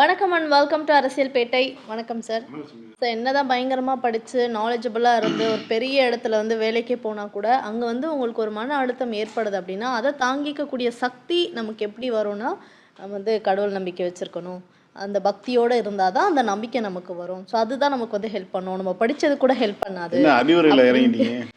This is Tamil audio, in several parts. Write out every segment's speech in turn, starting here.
வணக்கம் அண்ட் வெல்கம் டு அரசியல் பேட்டை வணக்கம் சார் சார் என்னதான் பயங்கரமாக படித்து நாலேஜபுளாக இருந்து ஒரு பெரிய இடத்துல வந்து வேலைக்கே போனால் கூட அங்கே வந்து உங்களுக்கு ஒரு மன அழுத்தம் ஏற்படுது அப்படின்னா அதை தாங்கிக்கக்கூடிய சக்தி நமக்கு எப்படி வரும்னா நம்ம வந்து கடவுள் நம்பிக்கை வச்சுருக்கணும். அந்த பக்தியோடு இருந்தால் தான் அந்த நம்பிக்கை நமக்கு வரும். ஸோ அதுதான் நமக்கு வந்து ஹெல்ப் பண்ணும். நம்ம படித்தது கூட ஹெல்ப் பண்ணாது.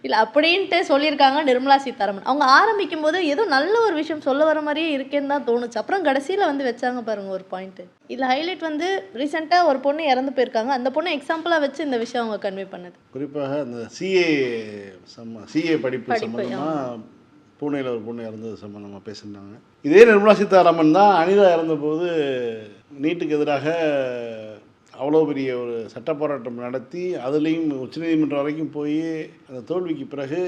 இல்லை அப்படின்ட்டு சொல்லியிருக்காங்க நிர்மலா சீதாராமன். அவங்க ஆரம்பிக்கும் போது ஏதோ நல்ல ஒரு விஷயம் சொல்ல வர மாதிரியே இருக்கேன்னு தான் தோணுச்சு. அப்புறம் கடைசியில் வந்து வச்சாங்க பாருங்க ஒரு பாயிண்ட் இதில் ஹைலைட் வந்து ரீசெண்டாக ஒரு பொண்ணு இறந்து போயிருக்காங்க. அந்த பொண்ணு எக்ஸாம்பிளாக வச்சு இந்த விஷயம் அவங்க கன்வே பண்ணது. குறிப்பாக அந்த சிஏ சம்ம சிஏ படிப்பு படிப்பு, சம்மந்தமாக பூனேயில் ஒரு பொண்ணு இறந்தது சம்மந்தமாக பேசியிருந்தாங்க. இதே நிர்மலா சீதாராமன் தான் அனிதா இறந்தபோது நீட்டுக்கு எதிராக அவ்வளோ பெரிய ஒரு சட்ட போராட்டம் நடத்தி அதுலேயும் உச்சநீதிமன்றம் வரைக்கும் போய் அந்த தோல்விக்கு பிறகு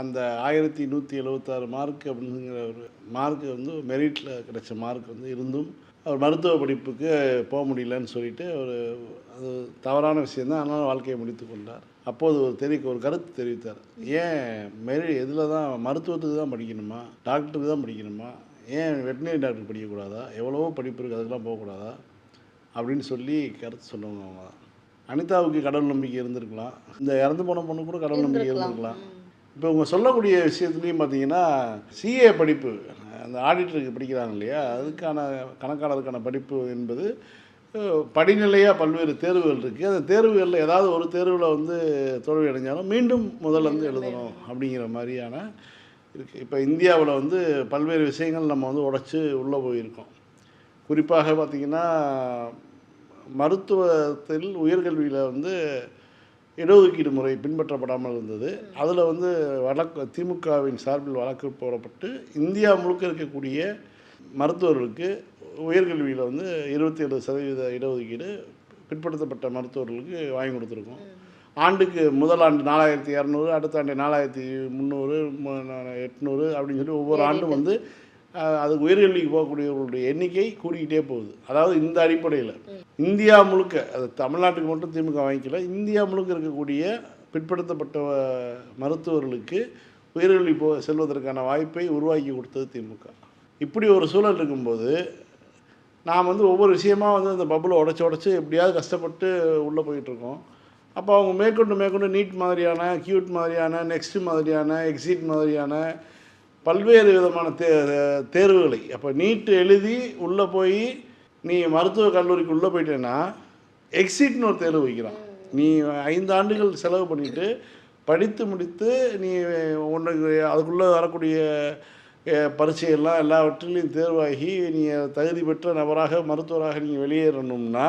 அந்த ஆயிரத்தி நூற்றி எழுபத்தாறு மார்க் அப்படிங்கிற ஒரு மார்க் வந்து மெரிட்டில் கிடைச்ச மார்க் வந்து இருந்தும் அவர் மருத்துவ படிப்புக்கு போக முடியலன்னு சொல்லிட்டு ஒரு அது தவறான விஷயந்தான் அதனால் வாழ்க்கையை முடித்து கொண்டார். அப்போது ஒரு தெரிவிக்க ஒரு கருத்து தெரிவித்தார். ஏன் மெரி இதில் தான் மருத்துவத்துக்கு தான் படிக்கணுமா? டாக்டருக்கு தான் படிக்கணுமா? ஏன் வெட்டினரி டாக்டர் படிக்கக்கூடாதா? எவ்வளவோ படிப்பு இருக்குது அதுக்கெல்லாம் போகக்கூடாதா? அப்படின்னு சொல்லி கருத்து சொன்னவங்க அவங்க தான். அனிதாவுக்கு கடவுள் நம்பிக்கை இருந்திருக்கலாம். இந்த இறந்து போன பொண்ணு கூட கடவுள் நம்பிக்கை இருந்திருக்கலாம். இப்போ இவங்க சொல்லக்கூடிய விஷயத்துலையும் பார்த்தீங்கன்னா சிஏ படிப்பு அந்த ஆடிட்டருக்கு படிக்கிறாங்க இல்லையா? அதுக்கான கணக்காளருக்கான படிப்பு என்பது படிநிலையாக பல்வேறு தேர்வுகள் இருக்குது அந்த தேர்வுகளில் ஏதாவது ஒரு தேர்வில் வந்து தோல்வி அடைஞ்சாலும் மீண்டும் முதல்ல இருந்து எழுதணும். அப்படிங்கிற மாதிரியான இருக்குது இப்போ இந்தியாவில் வந்து பல்வேறு விஷயங்கள் நம்ம வந்து உடைச்சி உள்ளே போயிருக்கோம். குறிப்பாக பார்த்திங்கன்னா மருத்துவத்தில் உயர்கல்வியில் வந்து இடஒதுக்கீடு முறை பின்பற்றப்படாமல் இருந்தது. அதில் வந்து வழக்கு திமுகவின் சார்பில் வழக்கு போடப்பட்டு இந்தியா முழுக்க இருக்கக்கூடிய மருத்துவர்களுக்கு உயர்கல்வியில் வந்து இருபத்தி ஏழு சதவீத இடஒதுக்கீடு பிற்படுத்தப்பட்ட மருத்துவர்களுக்கு வாங்கி கொடுத்துருக்கோம். ஆண்டுக்கு முதல் ஆண்டு நாலாயிரத்தி இரநூறு அடுத்த ஆண்டு நாலாயிரத்தி முந்நூறு எட்நூறு அப்படின்னு சொல்லி ஒவ்வொரு ஆண்டும் வந்து அது உயர்கல்விக்கு போகக்கூடியவர்களுடைய எண்ணிக்கை கூடிக்கிட்டே போகுது. அதாவது இந்த அடிப்படையில். இந்தியா முழுக்க அது தமிழ்நாட்டுக்கு மட்டும் திமுக வாங்கிக்கல இந்தியா முழுக்க இருக்கக்கூடிய பிற்படுத்தப்பட்ட மருத்துவர்களுக்கு உயர்கல்வி போ செல்வதற்கான வாய்ப்பை உருவாக்கி கொடுத்தது திமுக. இப்படி ஒரு சூழல் இருக்கும்போது நாம் வந்து ஒவ்வொரு விஷயமா வந்து அந்த பப்புளை உடச்சி உடச்சி எப்படியாவது கஷ்டப்பட்டு உள்ளே போயிட்டுருக்கோம் அப்போ அவங்க மேற்கொண்டு மேற்கொண்டு நீட் மாதிரியான கியூட் மாதிரியான நெக்ஸ்ட் மாதிரியான எக்ஸிட் மாதிரியான பல்வேறு விதமான தே தேர்வுகளை. அப்போ நீட் எழுதி உள்ளே போய் நீ மருத்துவக் கல்லூரிக்கு உள்ளே போயிட்டேன்னா எக்ஸிட்னு ஒரு தேர்வு வைக்கிறான். நீ ஐந்து ஆண்டுகள் செலவு பண்ணிட்டு படித்து முடித்து நீ உனக்கு அதுக்குள்ளே வரக்கூடிய பரீட்சையெல்லாம் எல்லாவற்றிலையும் தேர்வாகி நீ தகுதி பெற்ற நபராக மருத்துவராக நீங்கள் வெளியேறணும்னா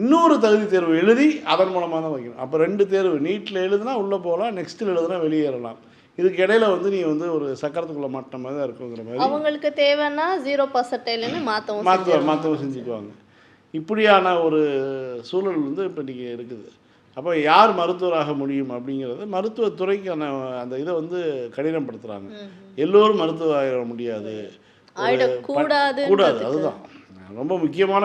இன்னொரு தகுதி தேர்வு எழுதி அதன் மூலமாக தான் வைக்கணும். அப்போ ரெண்டு தேர்வு நீட்டில் எழுதுனா உள்ளே போகலாம் நெக்ஸ்ட்டில் எழுதுனா வெளியேறலாம். இதுக்கு இடையில வந்து நீ வந்து ஒரு சக்கரத்துக்குள்ளே மாட்டின மாதிரி தான் இருக்குங்கிற மாதிரி அவங்களுக்கு தேவைன்னா ஜீரோ பர்சன்டேஜ்னு மாற்றவும் மாற்ற மாற்றவும் செஞ்சுக்குவாங்க. இப்படியான ஒரு சூழல் வந்து இப்போ இன்றைக்கி இருக்குது. அப்போ யார் மருத்துவராக முடியும் அப்படிங்கிறது மருத்துவத்துறைக்கான அந்த இதை வந்து கடினப்படுத்துகிறாங்க எல்லோரும் மருத்துவர் ஆகிட முடியாது கூடாது அதுதான். ரொம்ப முக்கியமான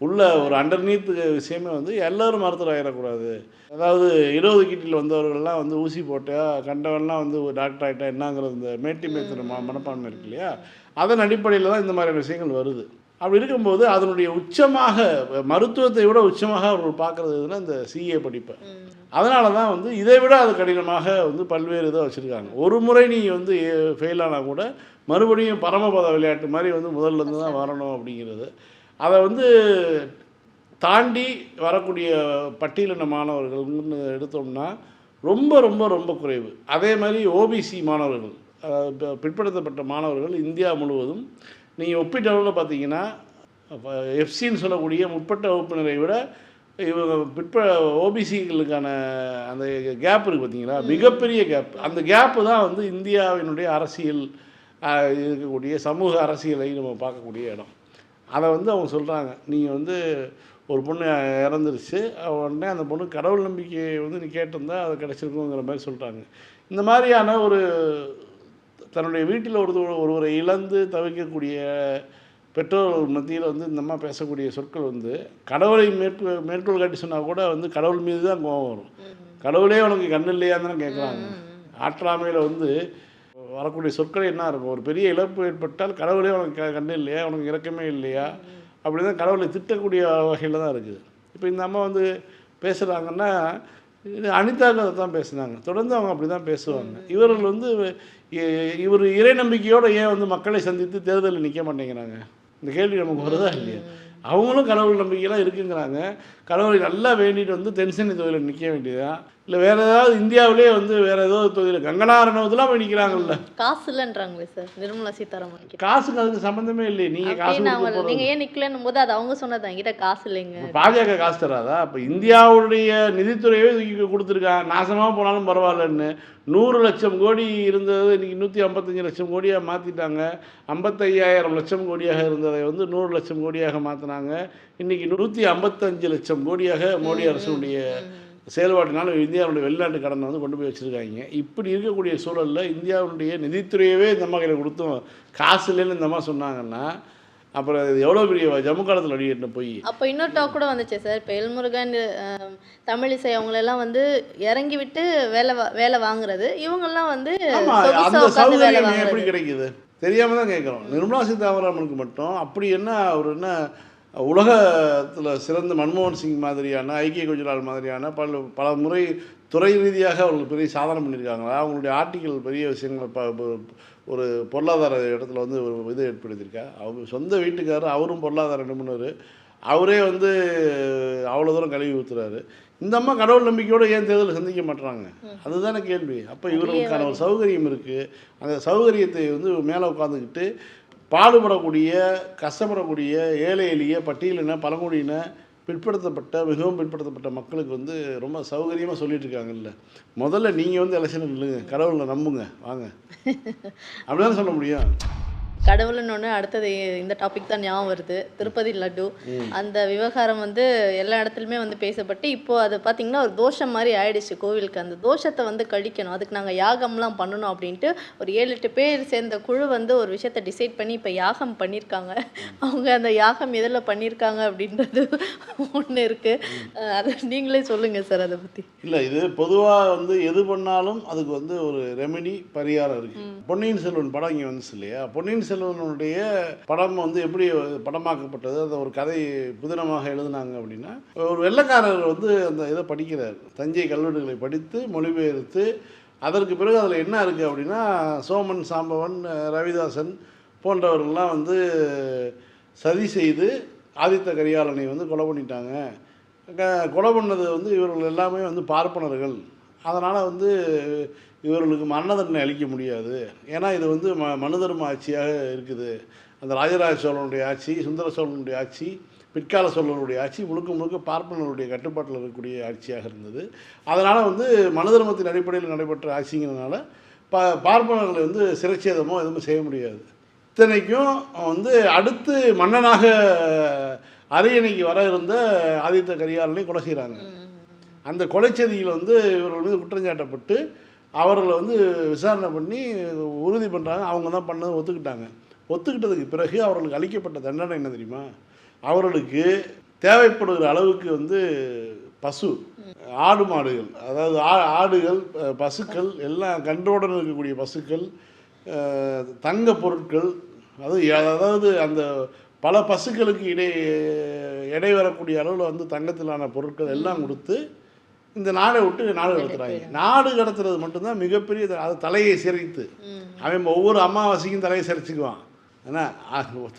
உள்ள ஒரு அண்டர்நீத் விஷயமே வந்து எல்லாரும் மருத்துவர் ஆகிடக்கூடாது அதாவது இடஒதுக்கீட்டில் வந்தவர்கள்லாம் வந்து ஊசி போட்டா கண்டவன்லாம் வந்து ஒரு டாக்டர் ஆகிட்டா என்னங்கிறது இந்த மேட்டி மேத்திர ம மனப்பான்மை இருக்கு இல்லையா? அதன் அடிப்படையில் தான் இந்த மாதிரியான விஷயங்கள் வருது. அப்படி இருக்கும்போது அதனுடைய உச்சமாக மருத்துவத்தை விட உச்சமாக அவர்கள் பார்க்குறது எதுனா இந்த சிஏ படிப்பை. அதனால தான் வந்து இதை விட அது கடினமாக வந்து பல்வேறு இதை வச்சுருக்காங்க. ஒரு முறை நீ வந்து ஃபெயில் ஆனால் கூட மறுபடியும் பரமபத விளையாட்டு மாதிரி வந்து முதல்ல இருந்து தான் வரணும் அப்படிங்கிறது. அதை வந்து தாண்டி வரக்கூடிய பட்டியலின மாணவர்கள்னு எடுத்தோம்னா ரொம்ப ரொம்ப ரொம்ப குறைவு. அதே மாதிரி ஓபிசி மாணவர்கள் பிற்படுத்தப்பட்ட மாணவர்கள் இந்தியா முழுவதும் நீங்கள் ஒப்பீட்டளவில் பார்த்தீங்கன்னா எஃப்சின்னு சொல்லக்கூடிய முற்பட்ட வகுப்பினரை விட இவங்க பிற்ப ஓபிசிகளுக்கான அந்த கேப் இருக்குது பார்த்தீங்களா? மிகப்பெரிய கேப் அந்த கேப்பு தான் வந்து இந்தியாவினுடைய அரசியல் இருக்கக்கூடிய சமூக அரசியலை நம்ம பார்க்கக்கூடிய இடம். அதை வந்து அவங்க சொல்கிறாங்க நீங்கள் வந்து ஒரு பொண்ணு இறந்துருச்சு. உடனே அந்த பொண்ணு கடவுள் நம்பிக்கையை வந்து நீ கேட்டிருந்தா அது கிடச்சிருக்குங்கிற மாதிரி சொல்கிறாங்க இந்த மாதிரியான ஒரு தன்னுடைய வீட்டில் ஒரு ஒருவரை இழந்து தவிர்க்கக்கூடிய பெற்றோர்கள் மத்தியில் வந்து இந்த அம்மா பேசக்கூடிய சொற்கள் வந்து கடவுளை மேற்கொள் மேற்கோள் காட்டி சொன்னால் கூட வந்து கடவுள் மீது தான் கோபம் வரும். கடவுளே உனக்கு கண்ணு இல்லையான்னு தானே கேட்குறாங்க. ஆற்றாமையில் வந்து வரக்கூடிய சொற்கள் என்ன இருக்கும்? ஒரு பெரிய இழப்பு ஏற்பட்டால் கடவுளே உனக்கு க- கண்ணு இல்லையா? உனக்கு இரக்கமே இல்லையா? அப்படி தான் கடவுளை திட்டக்கூடிய வகையில் தான் இருக்குது. இப்போ இந்த அம்மா வந்து பேசுகிறாங்கன்னா இது அதை தான் பேசுனாங்க. தொடர்ந்து அவங்க அப்படி தான் பேசுவாங்க. இவர்கள் வந்து இவர் இறை நம்பிக்கையோடு ஏன் வந்து மக்களை சந்தித்து தேர்தலில் நிற்க மாட்டேங்கிறாங்க? இந்த கேள்வி நமக்கு வருதா இல்லையா? அவங்களும் கடவுள் நம்பிக்கையெல்லாம் இருக்குங்கிறாங்க. கடவுளை நல்லா வேண்டிட்டு வந்து தென்சென்னை தொகுதியில் நிற்க வேண்டியதா இல்லை வேறு ஏதாவது இந்தியாவிலே வந்து வேறு ஏதோ தொகுதியில் கங்கனாரணவத்தெலாம் போய் நிற்கிறாங்கல்ல காசு இல்லைன்றாங்களே சார் நிர்மலா சீதாராமன் காசுக்கு அதுக்கு சம்மந்தமே இல்லையே நீங்கள் காசு அப்படின்னு கொடுக்க அவங்க போறது. நீங்க ஏன் நிக்கலன்னும் போது அது அவங்க சொன்னது என்கிட்ட காசு இல்லைங்க. பாஜக காசு தராதா? இப்போ இந்தியாவுடைய நிதித்துறையவே தூக்கி கொடுத்துருக்காங்க நாசமாக போனாலும் பரவாயில்லன்னு. நூறு லட்சம் கோடி இருந்தது இன்னைக்கு நூற்றி ஐம்பத்தஞ்சு லட்சம் கோடியாக மாற்றிட்டாங்க ஐம்பத்தையாயிரம் லட்சம் கோடியாக இருந்ததை வந்து நூறு லட்சம் கோடியாக மாற்றினாங்க இன்னைக்கு நூற்றி ஐம்பத்தஞ்சு லட்சம் கோடியாக மோடி அரசுடைய செயல்பாட்டினால இந்தியாவுடைய வெளிநாட்டு கடனை வந்து கொண்டு போய் வச்சுருக்காங்க. இப்படி இருக்கக்கூடிய சூழலில் இந்தியாவுடைய நிதித்துறையவே இந்த அம்மா கையில் கொடுத்தோம். காசு இல்லைன்னு இந்த அம்மா சொன்னாங்கன்னா அப்புறம் இது எவ்வளோ பெரிய ஜம்மு காலத்தில் அடிக்கிட்ட போய்? அப்போ இன்னொரு டாக் கூட வந்துச்சு சார். இப்போ எல்முருகன் தமிழிசை அவங்களெல்லாம் வந்து இறங்கி விட்டு வேலை வேலை வாங்குறது. இவங்கெல்லாம் வந்து அந்த சௌகரியம் எப்படி கிடைக்குது? தெரியாம தான் கேட்குறோம். நிர்மலா சீதாராமனுக்கு மட்டும் அப்படி என்ன அவர் என்ன உலகத்தில் சிறந்த மன்மோகன் சிங் மாதிரியான ஐக்கிய குஜரால் மாதிரியான பல பல முறை துறை ரீதியாக அவர்கள் பெரிய சாதனை பண்ணியிருக்காங்களா அவங்களுடைய ஆர்டிக்கல் பெரிய விஷயங்களை ப ஒரு பொருளாதார இடத்துல வந்து ஒரு இது ஏற்படுத்தியிருக்கா அவங்க சொந்த வீட்டுக்காரர் அவரும் பொருளாதார நிபுணர். அவரே வந்து அவ்வளோ தூரம் கழுவி ஊத்துறாரு. இந்த அம்மா கடவுள் நம்பிக்கையோடு ஏன் தேர்தலில் சந்திக்க மாட்றாங்க? அதுதானே கேள்வி. அப்போ இவர்களுக்கான ஒரு சௌகரியம் இருக்குது அந்த சௌகரியத்தை வந்து மேலே உட்காந்துக்கிட்டு பாடுபடக்கூடிய கஷ்டப்படக்கூடிய ஏழை எளிய பட்டியலின பழங்குடியின பிற்படுத்தப்பட்ட மிகவும் பிற்படுத்தப்பட்ட மக்களுக்கு வந்து ரொம்ப சௌகரியமாக சொல்லிட்டு இருக்காங்கல்ல முதல்ல நீங்கள் வந்து எலெக்ஷன் நில்லுங்க. கடவுளை நம்புங்க. வாங்க. அப்படிதான் சொல்ல முடியும்? கடவுள்னு அடுத்தது இந்த டாபிக் தான் ஞாபகம் வருது. திருப்பதி லட்டு. அந்த விவகாரம் வந்து எல்லா இடத்துலையுமே வந்து பேசப்பட்டு இப்போ அது பார்த்தீங்கன்னா ஒரு தோஷம் மாதிரி ஆயிடுச்சு கோவிலுக்கு. அந்த தோஷத்தை வந்து கழிக்கணும். அதுக்கு நாங்கள் யாகம்லாம் பண்ணணும் அப்படின்ட்டு ஒரு ஏழு எட்டு பேர் சேர்ந்த குழு வந்து ஒரு விஷயத்தை டிசைட் பண்ணி இப்போ யாகம் பண்ணியிருக்காங்க அவங்க அந்த யாகம் எதில் பண்ணியிருக்காங்க அப்படின்றது ஒன்று இருக்குது அதை நீங்களே சொல்லுங்கள் சார் அதை பற்றி இல்லை இது பொதுவாக வந்து எது பண்ணாலும் அதுக்கு வந்து ஒரு ரெமெடி பரிகாரம் இருக்குது பொன்னியின் செல்வன் படம் இங்கே வந்துச்சு இல்லையா? பொன்னியின் செல்வனுடைய படம் வந்து எப்படி படமாக்கப்பட்டது? அந்த ஒரு கதை புதினமாக எழுதினாங்க அப்படின்னா ஒரு வெள்ளக்காரர் வந்து அந்த இதை படிக்கிறார். தஞ்சை கல்வெட்டுகளை படித்து மொழிபெயர்த்து அதற்கு பிறகு அதில் என்ன இருக்குது அப்படின்னா சோமன் சாம்பவன் ரவிதாசன் போன்றவர்கள்லாம் வந்து சதி செய்து ஆதித்த கரிகாலனை வந்து கொலை பண்ணிட்டாங்க. க- கொலை பண்ணது வந்து இவர்கள் எல்லாமே வந்து பார்ப்பனர்கள். அதனால் வந்து இவர்களுக்கு மரண தண்டனை அளிக்க முடியாது. ஏன்னா இது வந்து ம மனுதர்ம ஆட்சியாக இருக்குது. அந்த ராஜராஜ சோழனுடைய ஆட்சி சுந்தர சோழனுடைய ஆட்சி பிற்கால சோழனுடைய ஆட்சி முழுக்க முழுக்க பார்ப்பனருடைய கட்டுப்பாட்டில் இருக்கக்கூடிய ஆட்சியாக இருந்தது. அதனால் வந்து மனு தர்மத்தின் அடிப்படையில் நடைபெற்ற ஆட்சிங்கிறதுனால ப பார்ப்பனர்களை வந்து சிறைச்சேதமோ எதுவும் செய்ய முடியாது. இத்தனைக்கும் வந்து அடுத்து மன்னனாக அரியணைக்கு வர இருந்த ஆதித்த கரிகாலனை கொலை செய்கிறாங்க. அந்த கொலைச்சதியில் வந்து இவர்கள் மீது குற்றஞ்சாட்டப்பட்டு அவர்களை வந்து விசாரணை பண்ணி உறுதி பண்ணுறாங்க அவங்க தான் பண்ணதை ஒத்துக்கிட்டாங்க. ஒத்துக்கிட்டதுக்கு பிறகு அவர்களுக்கு அளிக்கப்பட்ட தண்டனை என்ன தெரியுமா? அவர்களுக்கு தேவைப்படுகிற அளவுக்கு வந்து பசு ஆடு மாடுகள் அதாவது ஆ- ஆடுகள் பசுக்கள் எல்லாம் கன்றோடன் இருக்கக்கூடிய பசுக்கள் தங்க பொருட்கள் அது அதாவது அந்த பல பசுக்களுக்கு இடை எடை வரக்கூடிய அளவில் வந்து தங்கத்திலான பொருட்கள் எல்லாம் கொடுத்து இந்த நாடை விட்டு நாடு கடத்துறாங்க. நாடு கடத்துறது மட்டும்தான் மிகப்பெரிய அது தலையை சிரைத்து அவன் ஒவ்வொரு அமாவாசைக்கும் தலையை சிரைச்சிக்குவான் ஏன்னா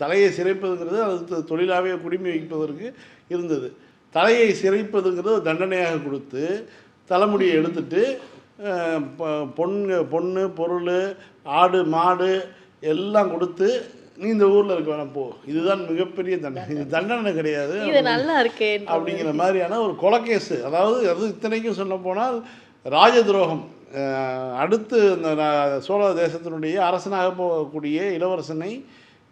தலையை சிரைப்பதுங்கிறது அது தொழிலாகவே குடிமை வைப்பதற்கு இருந்தது. தலையை சிரைப்பதுங்கிறது ஒரு தண்டனையாக கொடுத்து தலைமுடியை எடுத்துட்டு பொண்ணு பொண்ணு பொருள் ஆடு மாடு எல்லாம் கொடுத்து நீ இந்த ஊரில் இருக்க வேணாம் போ. இதுதான் மிகப்பெரிய தண்டனை. இது தண்டனை கிடையாது. இது நல்லா இருக்கே அப்படிங்கிற மாதிரியான ஒரு கொலகேஸு அதாவது அது இத்தனைக்கும் சொல்ல போனால் ராஜ துரோகம் அடுத்து இந்த சோழ தேசத்தினுடைய அரசனாக போகக்கூடிய இளவரசனை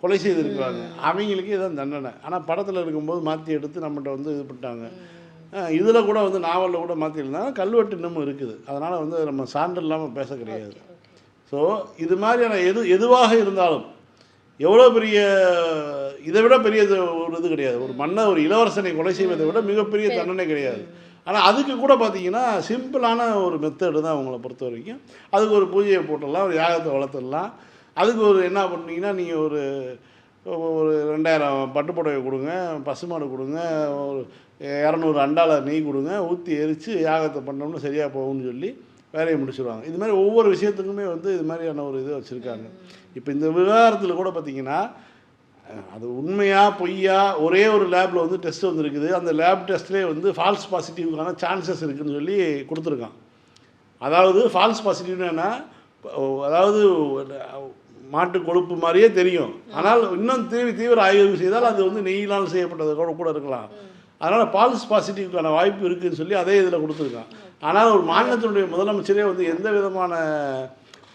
கொலை செய்திருக்கிறாங்க. அவங்களுக்கு இதான் தண்டனை. ஆனால் படத்தில் இருக்கும்போது மாற்றி எடுத்து நம்மகிட்ட வந்து இது பண்ணிட்டாங்க. இதில் கூட வந்து நாவலில் கூட மாற்றிருந்தாங்க கல்வெட்டு இன்னமும் இருக்குது. அதனால் வந்து நம்ம சான்று இல்லாமல் பேச கிடையாது. ஸோ இது மாதிரியான எது எதுவாக இருந்தாலும் எவ்வளோ பெரிய இதை விட பெரிய ஒரு இது கிடையாது. ஒரு மன்ன ஒரு இளவரசனை கொலை செய்வதை விட மிகப்பெரிய தண்டனை கிடையாது. ஆனால் அதுக்கு கூட பார்த்தீங்கன்னா சிம்பிளான ஒரு மெத்தடு தான் அவங்கள பொறுத்த வரைக்கும். அதுக்கு ஒரு பூஜையை போட்டுடலாம் ஒரு யாகத்தை வளர்த்துடலாம். அதுக்கு ஒரு என்ன பண்ணீங்கன்னா நீங்கள் ஒரு ஒரு ரெண்டாயிரம் பட்டு புடவை கொடுங்க பசுமாடு கொடுங்க ஒரு இரநூறு அண்டால நெய் கொடுங்க ஊற்றி எரித்து யாகத்தை பண்ணோம்னா சரியாக போகும்னு சொல்லி வேலையை முடிச்சிடுவாங்க இது மாதிரி ஒவ்வொரு விஷயத்துக்குமே வந்து இது மாதிரியான ஒரு இது வச்சுருக்காங்க. இப்போ இந்த விவகாரத்தில் கூட பார்த்தீங்கன்னா அது உண்மையாக பொய்யா ஒரே ஒரு லேபில் வந்து டெஸ்ட் வந்துருக்குது. அந்த லேப் டெஸ்ட்லேயே வந்து ஃபால்ஸ் பாசிட்டிவ்க்கான சான்சஸ் இருக்குதுன்னு சொல்லி கொடுத்துருக்கான். அதாவது ஃபால்ஸ் பாசிட்டிவ்னா அதாவது மாட்டு கொழுப்பு மாதிரியே தெரியும். ஆனால் இன்னும் தீவிர தீவிர ஆய்வு செய்தால் அது வந்து நெய்யினால் செய்யப்பட்டது கூட கூட இருக்கலாம். அதனால் ஃபால்ஸ் பாசிட்டிவ்க்கான வாய்ப்பு இருக்குதுன்னு சொல்லி அதே இதில் கொடுத்துருக்கான். ஆனால் ஒரு மாநிலத்தினுடைய முதலமைச்சரே வந்து எந்த விதமான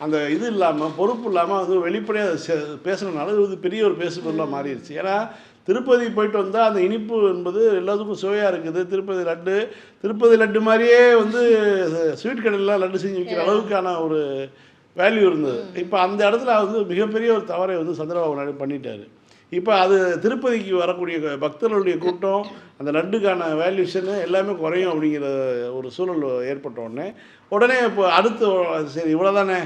அந்த இது இல்லாமல் பொறுப்பு இல்லாமல் வந்து வெளிப்படையாக பேசுனதுனால இது வந்து பெரிய ஒரு பேசுபொருளாக மாறிடுச்சு. ஏன்னா திருப்பதி போயிட்டு வந்தால் அந்த இனிப்பு என்பது எல்லாத்துக்கும் சுவையாக இருக்குது. திருப்பதி லட்டு திருப்பதி லட்டு மாதிரியே வந்து ஸ்வீட் கடையிலாம் லட்டு செஞ்சு விற்கிற அளவுக்கான ஒரு வேல்யூ இருந்தது. இப்போ அந்த இடத்துல வந்து மிகப்பெரிய ஒரு தவறை வந்து சந்திரபாபு நாயுடு பண்ணிட்டாரு. இப்போ அது திருப்பதிக்கு வரக்கூடிய பக்தர்களுடைய கூட்டம் அந்த லட்டுக்கான வேல்யூஷனு எல்லாமே குறையும் அப்படிங்கிற ஒரு சூழல் ஏற்பட்ட உடனே உடனே இப்போ அடுத்து சரி இவ்வளோதானே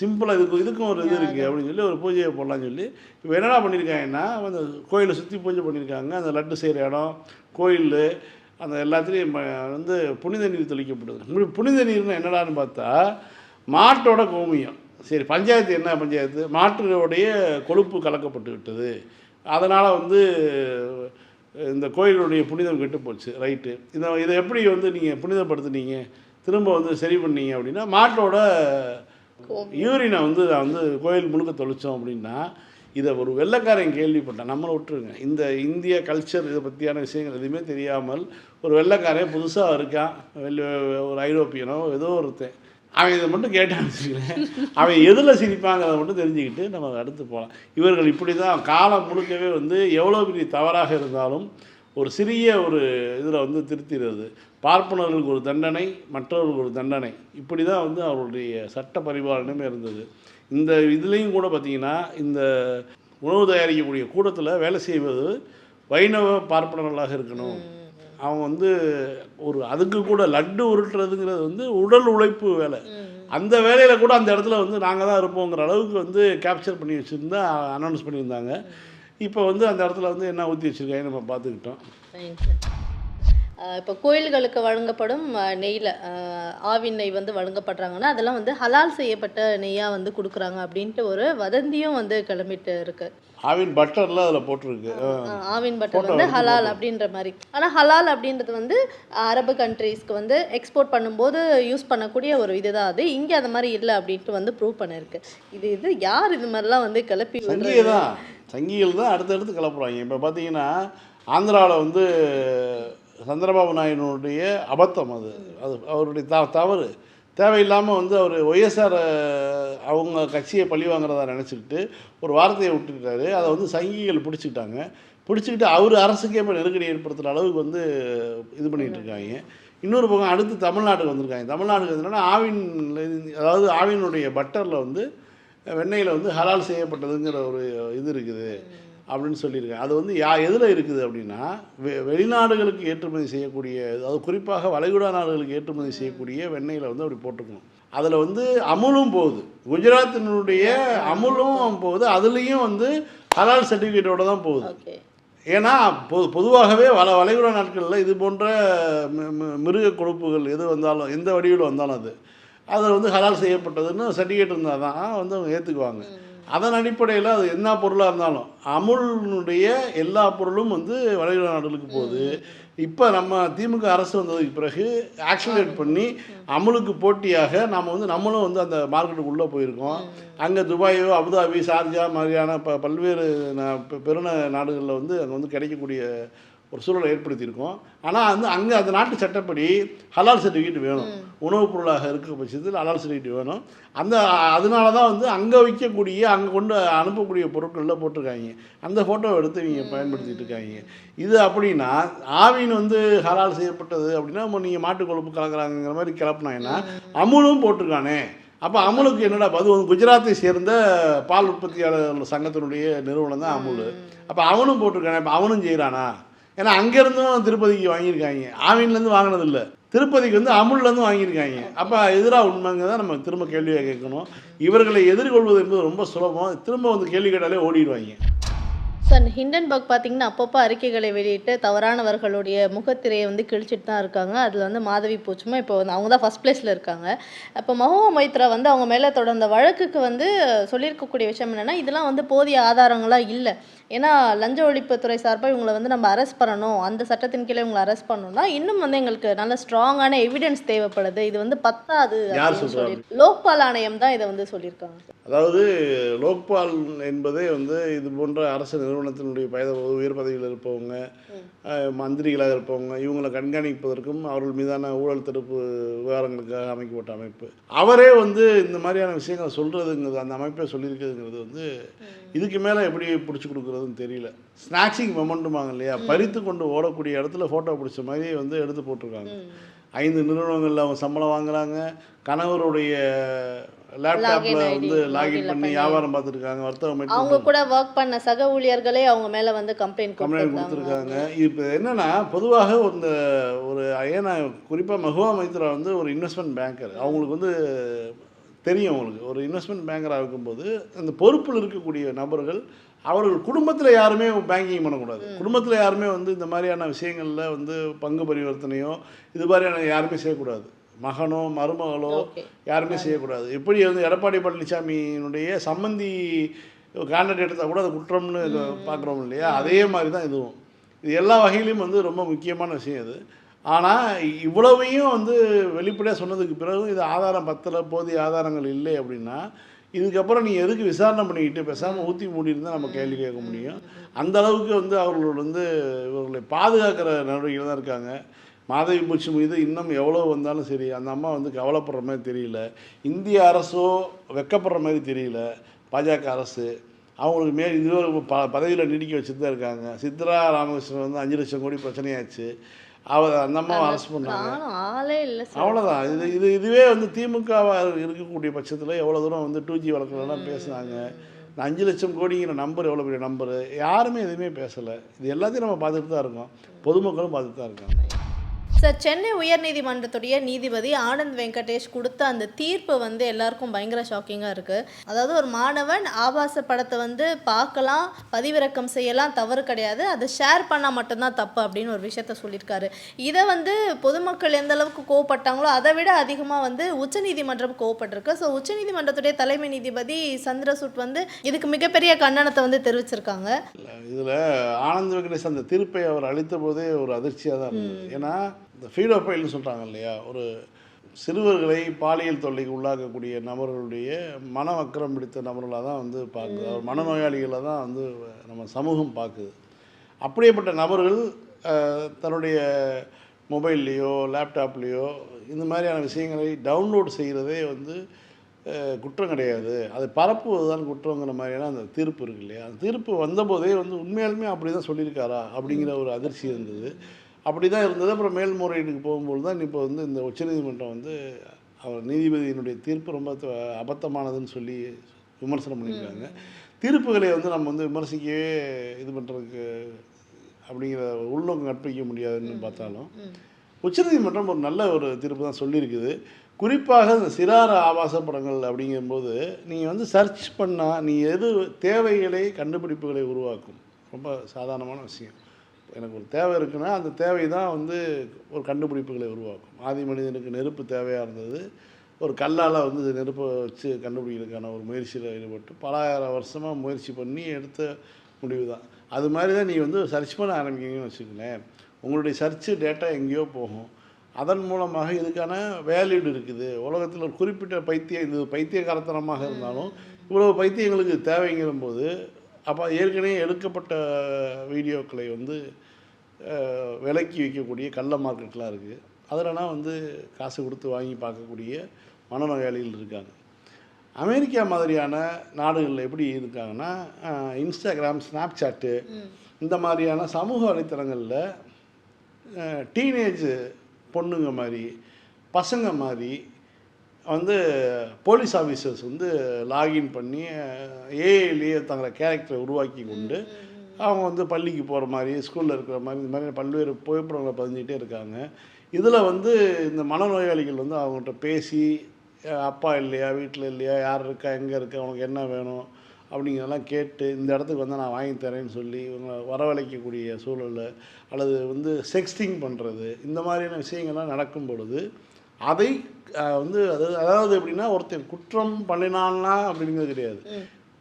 சிம்பிளாக இதுக்கு இதுக்கும் ஒரு இது இருக்குது அப்படின்னு சொல்லி ஒரு பூஜையை போடலாம்னு சொல்லி. இப்போ என்னடா பண்ணியிருக்காங்கன்னா அந்த கோயிலை சுற்றி பூஜை பண்ணியிருக்காங்க. அந்த லட்டு செய்கிற இடம் கோயில் அந்த எல்லாத்துலேயும் வந்து புனித நீர் தெளிக்கப்படுது. புனித நீர்னு என்னடான்னு பார்த்தா மாட்டோட கோமியம். சரி பஞ்சாயத்து என்ன பஞ்சாயத்து? மாட்டினுடைய கொழுப்பு கலக்கப்பட்டு விட்டது. அதனால் வந்து இந்த கோயிலுடைய புனிதம் கெட்டு போச்சு. ரைட்டு. இதை இதை எப்படி வந்து நீங்கள் புனிதப்படுத்துனீங்க? திரும்ப வந்து சரி பண்ணீங்க அப்படின்னா மாட்டோட யூரினை வந்து நான் வந்து கோயில் முழுக்க தொழிச்சோம் அப்படின்னா இதை ஒரு வெள்ளைக்காரன் கேள்விப்பட்டேன். நம்மளை விட்டுருங்க. இந்த இந்திய கல்ச்சர் இதை பற்றியான விஷயங்கள் எதுவுமே தெரியாமல் ஒரு வெள்ளைக்காரன் புதுசாக இருக்கான். வெள்ளை ஒரு ஐரோப்பியனோ ஏதோ ஒருத்தன். அவன் இதை மட்டும் கேட்டான்னு வச்சுக்கிறேன் அவன் எதில் சிரிப்பாங்கிறத மட்டும் தெரிஞ்சுக்கிட்டு நம்ம அடுத்து போகலாம். இவர்கள் இப்படி தான் காலம் முழுக்கவே வந்து எவ்வளோ பெரிய தவறாக இருந்தாலும் ஒரு சிறிய ஒரு இதில் வந்து திருத்திடுறது. பார்ப்பனர்களுக்கு ஒரு தண்டனை மற்றவர்களுக்கு ஒரு தண்டனை. இப்படி தான் வந்து அவருடைய சட்ட பரிபாலனமே இருந்தது. இந்த இதுலேயும் கூட பார்த்திங்கன்னா இந்த உணவு தயாரிக்கக்கூடிய கூடத்தில் வேலை செய்வது வைணவ பார்ப்பனர்களாக இருக்கணும். அவன் வந்து ஒரு அதுக்கு கூட லட்டு உருட்டுறதுங்கிறது வந்து உடல் உழைப்பு வேலை. அந்த வேலையில் கூட அந்த இடத்துல வந்து நாங்கள் தான் இருப்போங்கிற அளவுக்கு வந்து கேப்சர் பண்ணி வச்சுருந்தா அனௌன்ஸ் பண்ணியிருந்தாங்க. இப்போ வந்து அந்த இடத்துல வந்து என்ன ஊற்றி வச்சுருக்காங்க நம்ம பார்த்துக்கிட்டோம். இப்போ கோயில்களுக்கு வழங்கப்படும் நெய்யில் ஆவின் நெய் வந்து வழங்கப்படுறாங்கன்னா அதெல்லாம் வந்து ஹலால் செய்யப்பட்ட நெய்யாக வந்து கொடுக்குறாங்க அப்படின்ட்டு ஒரு வதந்தியும் வந்து கிளம்பிட்டு இருக்கு. ஆவின் பட்டரில் அதில் போட்டிருக்கு. ஆவின் பட்டர் வந்து ஹலால் அப்படின்ற மாதிரி. ஆனால் ஹலால் அப்படின்றது வந்து அரபு கண்ட்ரீஸ்க்கு வந்து எக்ஸ்போர்ட் பண்ணும்போது யூஸ் பண்ணக்கூடிய ஒரு இதுதான் அது. இங்கே அந்த மாதிரி இல்லை அப்படின்ட்டு வந்து ப்ரூவ் பண்ணிருக்கு. இது இது யார் இது மாதிரிலாம் வந்து கிளப்பி சங்கிகள் தான் அடுத்தடுத்து கிளப்புறாங்க. இப்போ பார்த்தீங்கன்னா ஆந்திராவில் வந்து சந்திரபாபு நாயுனுடைய அபத்தம் அது. அது அவருடைய த தவறு. தேவையில்லாமல் வந்து அவர் ஒய்எஸ்ஆர் அவங்க கட்சியை பழி வாங்குறதா நினச்சிக்கிட்டு ஒரு வார்த்தையை விட்டுக்கிட்டாரு. அதை வந்து சங்கிகள் பிடிச்சிக்கிட்டாங்க. பிடிச்சிக்கிட்டு அவர் அரசுக்கே இப்போ நெருக்கடி ஏற்படுத்துகிற அளவுக்கு வந்து இது பண்ணிகிட்டு இருக்காங்க. இன்னொரு பக்கம் அடுத்து தமிழ்நாட்டுக்கு வந்திருக்காங்க. தமிழ்நாட்டுக்கு என்னென்னா ஆவின் அதாவது ஆவினுடைய பட்டரில் வந்து வெண்ணெயில் வந்து ஹலால் செய்யப்பட்டதுங்கிற ஒரு இது இருக்குது அப்படின்னு சொல்லியிருக்காங்க. அது வந்து யா எதில் இருக்குது அப்படின்னா வெ வெளிநாடுகளுக்கு ஏற்றுமதி செய்யக்கூடிய அதாவது குறிப்பாக வளைகுடா நாடுகளுக்கு ஏற்றுமதி செய்யக்கூடிய வெண்ணெயில் வந்து அப்படி போட்டுக்கணும். அதில் வந்து அமுலும் போகுது. குஜராத்தினுடைய அமுலும் போகுது. அதுலேயும் வந்து ஹலால் சர்டிஃபிகேட்டோட தான் போகுது. ஏன்னா பொ பொதுவாகவே வள வளைகுடா நாட்களில் இது போன்ற மிருக கொழுப்புகள் எது வந்தாலும் எந்த வடிவில் வந்தாலும் அது. அது வந்து ஹலால் செய்யப்பட்டதுன்னு சர்டிஃபிகேட் இருந்தால் தான் வந்து அவங்க ஏற்றுக்குவாங்க அதன் அடிப்படையில் அது என்ன பொருளாக இருந்தாலும் அமுலினுடைய எல்லா பொருளும் வந்து வளைகுடா நாடுகளுக்கு போகுது. இப்போ நம்ம திமுக அரசு வந்ததுக்கு பிறகு ஆக்சிலேட் பண்ணி அமுலுக்கு போட்டியாக நாம் வந்து நம்மளும் வந்து அந்த மார்க்கெட்டுக்குள்ளே போயிருக்கோம். அங்கே துபாயோ அபுதாபி ஷார்ஜா மாதிரியான ப பல்வேறு நா- பெ- பெருந நாடுகளில் வந்து அங்கே வந்து கிடைக்கக்கூடிய ஒரு சூழலை ஏற்படுத்தியிருக்கோம். ஆனால் வந்து அங்கே அந்த நாட்டு சட்டப்படி ஹலால் சர்டிஃபிகேட் வேணும். உணவுப் பொருளாக இருக்க பட்சத்தில் ஹலால் சர்டிஃபிகேட் வேணும். அந்த அதனால தான் வந்து அங்கே விற்கக்கூடிய அங்கே கொண்டு அனுப்பக்கூடிய பொருட்களில் போட்டிருக்காங்க. அந்த ஃபோட்டோவை எடுத்து இவங்க பயன்படுத்திட்டு இருக்காங்க. இது அப்படின்னா ஆவின் வந்து ஹலால் செய்யப்பட்டது அப்படின்னா நீங்கள் மாட்டு கொழுப்பு கலக்குறாங்கிற மாதிரி கிளப்புனாங்கன்னா அமுலும் போட்டிருக்கானே. அப்போ அமுலுக்கு என்னடா அது வந்து குஜராத்தை சேர்ந்த பால் உற்பத்தியாளர் சங்கத்தினுடைய நிறுவனம் தான் அமுல். அப்போ அவனும் போட்டிருக்கானே. அப்போ அவனும் செய்கிறானா ஏன்னா அங்கேருந்தும் திருப்பதிக்கு வாங்கியிருக்காங்க. ஆவின்லேருந்து வாங்கினது இல்லை திருப்பதிக்கு வந்து அமுல்லேருந்து வாங்கியிருக்காங்க. அப்போ எதிராக உண்மைங்க தான் நம்ம திரும்ப கேள்வியாக கேட்கணும். இவர்களை எதிர்கொள்வது என்பது ரொம்ப சுலபம். திரும்ப வந்து கேள்வி கேட்டாலே ஓடிடுவாங்க. சார் ஹிண்டன்பர்க் பார்த்தீங்கன்னா அப்பப்போ அறிக்கைகளை வெளியிட்டு தவறானவர்களுடைய முகத்திரையை வந்து கிழிச்சிட்டு தான் இருக்காங்க. அதில் வந்து மாதவி பூச்சுமா இப்போ வந்து அவங்க தான் ஃபஸ்ட் பிளேஸில் இருக்காங்க. அப்போ மஹுவா மைத்ரா வந்து அவங்க மேலே தொடர்ந்த வழக்குக்கு வந்து சொல்லியிருக்கக்கூடிய விஷயம் என்னென்னா இதெல்லாம் வந்து போதிய ஆதாரங்களாக இல்லை. ஏன்னா லஞ்ச ஒழிப்புத்துறை சார்பாக இவங்களை வந்து நம்ம அரெஸ்ட் பண்ணணும். அந்த சட்டத்தின் கீழே இவங்களை அரெஸ்ட் பண்ணணும்னா இன்னும் வந்து எங்களுக்கு நல்ல ஸ்ட்ராங்கான எவிடன்ஸ் தேவைப்படுது. இது வந்து பத்தாது லோக்பால் ஆணையம் தான் இதை வந்து சொல்லியிருக்காங்க. அதாவது லோக்பால் என்பதே வந்து இது போன்ற அரசு நிறுவனத்தினுடைய பய உயர் பதவியில் இருப்பவங்க மந்திரிகளாக இருப்பவங்க இவங்களை கண்காணிப்பதற்கும் அவர்கள் மீதான ஊழல் தடுப்பு விவகாரங்களுக்காக அமைக்கப்பட்ட அமைப்பு. அவரே வந்து இந்த மாதிரியான விஷயங்களை சொல்கிறதுங்கிறது அந்த அமைப்பை சொல்லியிருக்கிறதுங்கிறது வந்து இதுக்கு மேலே எப்படி பிடிச்சி கொடுக்குறதுன்னு தெரியல. ஸ்நாக்ஸிங் மொமெண்ட்டுமாங்க இல்லையா? பறித்து கொண்டு ஓடக்கூடிய இடத்துல ஃபோட்டோ பிடிச்ச மாதிரி வந்து எடுத்து போட்டிருக்காங்க. ஐந்து நிறுவனங்களில் அவங்க சம்பளம் வாங்குறாங்க. கணவருடைய ID, வந்து லாகின் பண்ணி. வியாபாரம் பார்த்துருக்காங்க வர்த்தகம் அவங்க கூட ஒர்க் பண்ண சக ஊழியர்களே அவங்க மேல வந்து கம்ப்ளைண்ட் கம்ப்ளைண்ட் கொடுத்துருக்காங்க. இப்போ என்னன்னா பொதுவாக இந்த ஒரு ஏன்னா குறிப்பாக மகுவா மைத்ரா வந்து ஒரு இன்வெஸ்ட்மெண்ட் பேங்கர் அவங்களுக்கு வந்து தெரியும் அவங்களுக்கு. ஒரு இன்வெஸ்ட்மெண்ட் பேங்கராக இருக்கும்போது அந்த பொறுப்பில் இருக்கக்கூடிய நபர்கள் அவர்கள் குடும்பத்தில் யாருமே பேங்கிங் பண்ணக்கூடாது. குடும்பத்தில் யாருமே வந்து இந்த மாதிரியான விஷயங்களில் வந்து பங்கு பரிவர்த்தனையோ இது மாதிரியான யாருமே செய்யக்கூடாது. மகனோ மருமகளோ யாருமே செய்யக்கூடாது. எப்படி வந்து எடப்பாடி பழனிசாமியினுடைய சம்மந்தி கான்ட்ராக்ட் எடுத்தால் கூட அது குற்றம்னு பார்க்குறோம் இல்லையா? அதே மாதிரி தான் இதுவும். இது எல்லா வகையிலையும் வந்து ரொம்ப முக்கியமான விஷயம் இது. ஆனால் இவ்வளவையும் வந்து வெளிப்படையாக சொன்னதுக்கு பிறகு இது ஆதாரம் பத்தலை போதிய ஆதாரங்கள் இல்லை அப்படின்னா இதுக்கப்புறம் நீ எதுக்கு விசாரணை பண்ணிக்கிட்டு பேசாமல் ஊற்றி மூடிட்டு நம்ம கேள்வி கேட்க முடியும்? அந்த அளவுக்கு வந்து அவர்கள் வந்து இவர்களை பாதுகாக்கிற நடவடிக்கையில் தான் இருக்காங்க. மாதவி பூச்சி மீது இன்னும் எவ்வளோ வந்தாலும் சரி அந்த அம்மா வந்து கவலைப்படுற மாதிரி தெரியல. இந்திய அரசோ வெக்கப்படுற மாதிரி தெரியல. பாஜக அரசு அவங்களுக்கு மேல் இதுவரை ப பதவியில் நீடிக்க வச்சுட்டு தான் இருக்காங்க. சித்ரா ராமகிருஷ்ணன் வந்து அஞ்சு லட்சம் கோடி பிரச்சனையாச்சு. அவ அந்த அம்மாவை அரெஸ்ட் பண்ணாங்க ஆளே இல்லை அவ்வளோதான் இது இது இதுவே வந்து திமுகவாக இருக்கக்கூடிய பட்சத்தில் எவ்வளோ தூரம் வந்து டூ ஜி வழக்குலலாம் பேசுனாங்க. இந்த அஞ்சு லட்சம் கோடிங்கிற நம்பர் எவ்வளோ பெரிய நம்பரு? யாருமே எதுவுமே பேசலை. இது எல்லாத்தையும் நம்ம பார்த்துட்டு தான் இருக்கோம். பொதுமக்களும் பார்த்துட்டு தான் இருக்காங்க. சார் சென்னை உயர்நீதிமன்றத்துடைய நீதிபதி ஆனந்த் வெங்கடேஷ் கொடுத்த அந்த தீர்ப்பு வந்து எல்லாருக்கும் பயங்கர ஷாக்கிங்காக இருக்குது அதாவது ஒரு மாணவன் ஆபாச படத்தை வந்து பார்க்கலாம் பதிவிறக்கம் செய்யலாம் தவறு கிடையாது. அதை ஷேர் பண்ணால் மட்டும்தான் தப்பு அப்படின்னு ஒரு விஷயத்த சொல்லியிருக்காரு. இதை வந்து பொதுமக்கள் எந்த அளவுக்கு கோவப்பட்டாங்களோ அதை விட அதிகமாக வந்து உச்சநீதிமன்றம் கோவப்பட்டிருக்கு. ஸோ உச்சநீதிமன்றத்துடைய தலைமை நீதிபதி சந்திரசூட் வந்து இதுக்கு மிகப்பெரிய கண்டனத்தை வந்து தெரிவிச்சிருக்காங்க. இதில் ஆனந்த் வெங்கடேஷ் அந்த தீர்ப்பை அவர் அளித்த போதே ஒரு அதிர்ச்சியாக தான் இருந்தது. ஏன்னா இந்த ஃபீடோ ஃபைல்னு சொல்கிறாங்க இல்லையா? ஒரு சிறுவர்களை பாலியல் தொல்லைக்கு உள்ளாக்கக்கூடிய நபர்களுடைய மன வக்கரம் பிடித்த நபர்களாக தான் வந்து பார்க்குது. அவர் மனநோயாளிகளை தான் வந்து நம்ம சமூகம் பார்க்குது. அப்படியேப்பட்ட நபர்கள் தன்னுடைய மொபைல்லையோ லேப்டாப்லேயோ இந்த மாதிரியான விஷயங்களை டவுன்லோட் செய்கிறதே வந்து குற்றம் கிடையாது. அதை பரப்புவது தான் குற்றங்கிற மாதிரியான அந்த தீர்ப்பு இருக்கு இல்லையா? அந்த தீர்ப்பு வந்தபோதே வந்து உண்மையாலுமே அப்படி தான் சொல்லியிருக்காரா? அப்படிங்கிற ஒரு அதிர்ச்சி இருந்தது. அப்படி தான் இருந்தது. அப்புறம் மேல்முறையீட்டுக்கு போகும்போது தான் இப்போ வந்து இந்த உச்சநீதிமன்றம் வந்து அவர் நீதிபதியினுடைய தீர்ப்பு ரொம்ப அபத்தமானதுன்னு சொல்லி விமர்சனம் பண்ணியிருக்காங்க. தீர்ப்புகளை வந்து நம்ம வந்து விமர்சிக்கவே இது பண்ணுறதுக்கு அப்படிங்கிற உள்நோக்கம் கற்பிக்க முடியாதுன்னு பார்த்தாலும் உச்சநீதிமன்றம் ஒரு நல்ல ஒரு தீர்ப்பு தான் சொல்லியிருக்குது. குறிப்பாக இந்த சிறார ஆபாச படங்கள் அப்படிங்கும்போது நீங்கள் வந்து சர்ச் பண்ணால் நீ எது தேவைகளை கண்டுபிடிப்புகளை உருவாக்கும்? ரொம்ப சாதாரணமான விஷயம். எனக்கு ஒரு தேவை இருக்குன்னா அந்த தேவை தான் வந்து ஒரு கண்டுபிடிப்புகளை உருவாக்கும். ஆதி மனிதனுக்கு நெருப்பு தேவையாக இருந்தது. ஒரு கல்லால் வந்து நெருப்பை வச்சு கண்டுபிடிக்கிறதுக்கான ஒரு முயற்சியில் ஈடுபட்டு பலாயிரம் வருஷமாக முயற்சி பண்ணி எடுத்த முடிவு தான். அது மாதிரி தான் நீ வந்து சர்ச் பண்ண ஆரம்பிக்கிறீங்கன்னு வச்சுக்கோங்களேன். உங்களுடைய சர்ச்சு டேட்டா எங்கேயோ போகும். அதன் மூலமாக இதுக்கான வேல்யூடு இருக்குது. உலகத்தில் ஒரு குறிப்பிட்ட பைத்தியம் இது பைத்தியகாரத்தனமாக இருந்தாலும் இவ்வளவு பைத்தியங்களுக்கு தேவைங்கிற போது அப்போ ஏற்கனவே எடுக்கப்பட்ட வீடியோக்களை வந்து விலக்கி வைக்கக்கூடிய கள்ள மார்க்கெட்லாம் இருக்குது அதிலலாம் வந்து காசு கொடுத்து வாங்கி பார்க்கக்கூடிய மனநோயாளிகள் இருக்காங்க. அமெரிக்கா மாதிரியான நாடுகளில் எப்படி இருக்காங்கன்னா இன்ஸ்டாகிராம் ஸ்னாப்சாட்டு இந்த மாதிரியான சமூக வலைத்தளங்களில் டீனேஜ் பொண்ணுங்க மாதிரி பசங்க மாதிரி வந்து போலீஸ் ஆஃபீஸர்ஸ் வந்து லாகின் பண்ணி ஏஐலேயே தங்களை கேரக்டரை உருவாக்கி கொண்டு அவங்க வந்து பள்ளிக்கு போகிற மாதிரி ஸ்கூலில் இருக்கிற மாதிரி இந்த மாதிரி பல்வேறு புகைப்படங்களை பதிஞ்சிட்டே இருக்காங்க. இதில் வந்து இந்த மனநோயாளிகள் வந்து அவங்ககிட்ட பேசி அப்பா இல்லையா? வீட்டில் இல்லையா? யார் இருக்கா? எங்கே இருக்கா? உனக்கு என்ன வேணும்? அப்படிங்கிறதெல்லாம் கேட்டு இந்த இடத்துக்கு வந்து நான் வாங்கி தரேன்னு சொல்லி இவங்க வரவழைக்கக்கூடிய சூழல் அல்லது வந்து செக்ஸ்டிங் பண்ணுறது இந்த மாதிரியான விஷயங்கள்லாம் நடக்கும் பொழுது அதை வந்து அது அதாவது எப்படின்னா ஒருத்தன் குற்றம் பண்ணினான்னா அப்படிங்கிறது கிடையாது.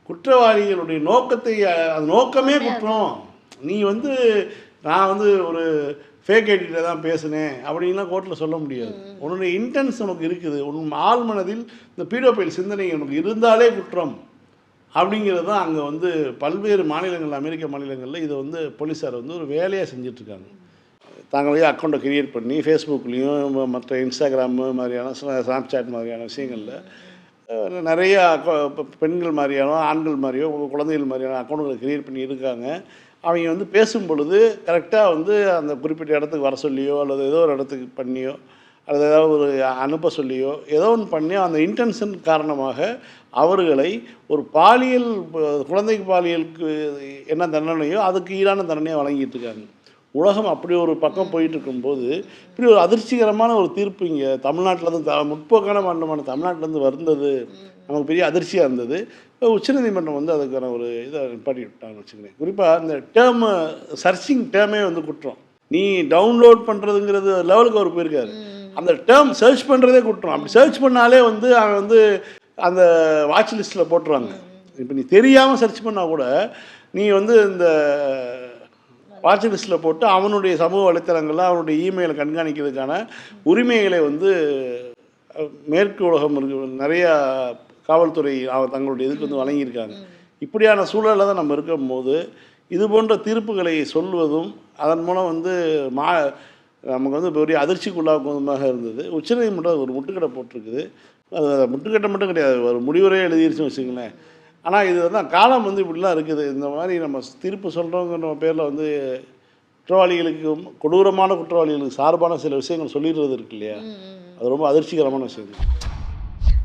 குற்றவாளிகளுடைய நோக்கத்தை அது நோக்கமே குற்றம். நீ வந்து நான் வந்து ஒரு ஃபேக் ஐடியில் தான் பேசினேன் அப்படின்லாம் கோர்ட்டில் சொல்ல முடியாது. உன்னுடைய இன்டென்ஸ் உனக்கு இருக்குது. உன் ஆள் மனதில் இந்த பீடோபைல் சிந்தனை உனக்கு இருந்தாலே குற்றம். அப்படிங்கிறது தான் அங்கே வந்து பல்வேறு மாநிலங்கள் அமெரிக்க மாநிலங்களில் இதை வந்து போலீஸார் வந்து ஒரு வேலையாக செஞ்சிட்ருக்காங்க. தாங்களே அக்கௌண்ட்டை க்ரியேட் பண்ணி ஃபேஸ்புக்லேயும் மற்ற இன்ஸ்டாகிராமு மாதிரியான ஸ்னாப் சாட் மாதிரியான விஷயங்களில் நிறையா நிறைய அக்கௌ- பெண்கள் மாதிரியானோ ஆண்கள் மாதிரியோ குழந்தைகள் மாதிரியான அக்கௌண்ட்டுகளை க்ரியேட் பண்ணி இருக்காங்க. அவங்க வந்து பேசும் பொழுது கரெக்டாக வந்து அந்த குறிப்பிட்ட இடத்துக்கு வர சொல்லியோ அல்லது ஏதோ ஒரு இடத்துக்கு பண்ணியோ அல்லது ஏதாவது ஒரு அனுப்ப சொல்லியோ ஏதோ ஒன்று பண்ணி அந்த இன்டென்ஷன் காரணமாக அவர்களை ஒரு பாலியல் குழந்தைக்கு பாலியலுக்கு என்ன தண்டனையோ அதுக்கு ஈடான தண்டனையை வழங்கிட்டு இருக்காங்க. உலகம் அப்படி ஒரு பக்கம் போயிட்டு இருக்கும்போது இப்படி ஒரு அதிர்ச்சிகரமான ஒரு தீர்ப்பு இங்கே தமிழ்நாட்டிலேருந்து த முற்போக்கான மாநிலமான தமிழ்நாட்டிலேருந்து வந்தது. நமக்கு பெரிய அதிர்ச்சியாக இருந்தது. உச்சநீதிமன்றம் வந்து அதுக்கான ஒரு இதை நிப்பாட்டி விட்டாங்கன்னு வச்சுக்கிறேன் குறிப்பாக இந்த டேர்மு சர்ச்சிங் டேர்மே வந்து குற்றம். நீ டவுன்லோட் பண்ணுறதுங்கிறது லெவலுக்கு அவர் போயிருக்காரு. அந்த டேர்ம் சர்ச் பண்ணுறதே குற்றம். அப்படி சர்ச் பண்ணாலே வந்து அவன் வந்து அந்த வாட்ச் லிஸ்ட்டில் போட்டுருவாங்க. இப்போ நீ தெரியாமல் சர்ச் பண்ணால் கூட நீ வந்து இந்த வாட்ச் லிஸ்ட்டில் போட்டு அவனுடைய சமூக வலைத்தளங்களில் அவனுடைய இமெயிலை கண்காணிக்கிறதுக்கான உரிமைகளை வந்து மேற்கு உலகம் இருக்கு நிறையா காவல்துறை தங்களுடைய இதுக்கு வந்து வழங்கியிருக்காங்க. இப்படியான சூழலில் தான் நம்ம இருக்கும்போது இது போன்ற தீர்ப்புகளை சொல்வதும் அதன் மூலம் வந்து மா நமக்கு வந்து பெரிய அதிர்ச்சிக்குள்ளாக இருந்தது. உச்சநீதிமன்றம் ஒரு முட்டுக்கடை போட்டிருக்குது. அது அது முட்டுக்கட்டை மட்டும் கிடையாது ஒரு முடிவுரையே எழுதிருச்சுன்னு வச்சுங்களேன் ஆனால் இது தான் காலம் வந்து இப்படிலாம் இருக்குது. இந்த மாதிரி நம்ம தீர்ப்பு சொல்கிறோங்கிற பேரில் வந்து குற்றவாளிகளுக்கு கொடூரமான குற்றவாளிகளுக்கு சார்பான சில விஷயங்கள் சொல்லிடுறது இருக்கு இல்லையா? அது ரொம்ப அதிர்ச்சிகரமான விஷயம்